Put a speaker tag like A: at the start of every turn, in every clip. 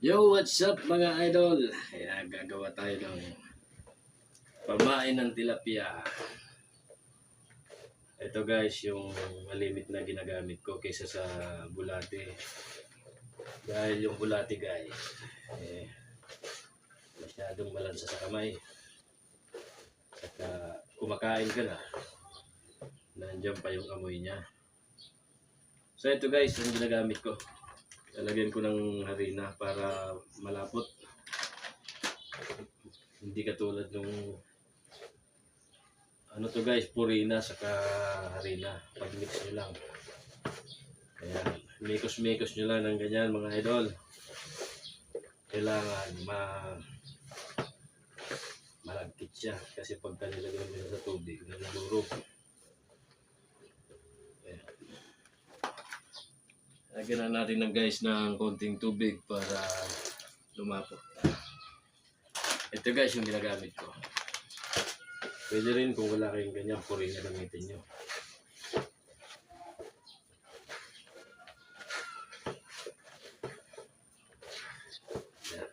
A: Yo, what's up mga idol? Ayan, gagawa tayo ng pamain ng tilapia. Ito guys, yung malimit na ginagamit ko kaysa sa bulate. Dahil yung bulate guys, eh, masyadong malansa sa kamay. Saka kumakain ka na, nandiyan pa yung amoy niya. So ito guys, yung ginagamit ko. Lalagyan ko ng harina para malapot. Hindi katulad nung ano to guys, purina saka harina. Pag-mix nyo lang. Ayan. Mikos-mikos nyo lang ng ganyan mga idol. Kailangan ma malagkit siya kasi pagka nilagyan nyo sa tubig, nalulurog. Lagyan na natin ng guys ng konting tubig para lumapot. Ito guys yung ginagamit ko. Pwede rin kung wala kayong ganyan, puri na gamitin nyo. Yan.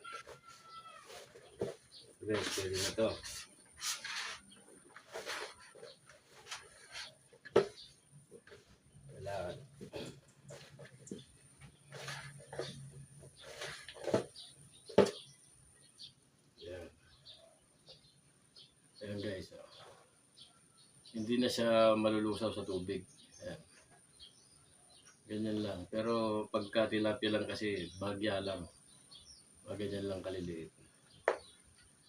A: Guys, pwede na to. Wala. Yan. Ayan guys. oh. Hindi na siya malulusaw sa tubig. Ayan. Ganyan lang. Pero pagka tilapia lang kasi bagya lang. Mga ganyan lang kaliliit.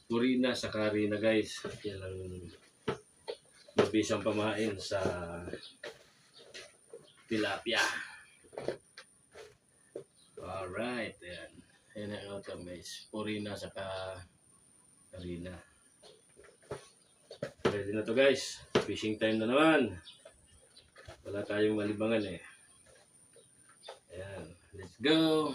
A: Purina sa karina guys. Yan ang mabisang pamain sa tilapia. Alright. Ayan. Ayan ang outcome guys. Purina sa karina. Ready na to guys. Fishing time na naman. Wala tayong malibangan eh. Ayan. Let's go.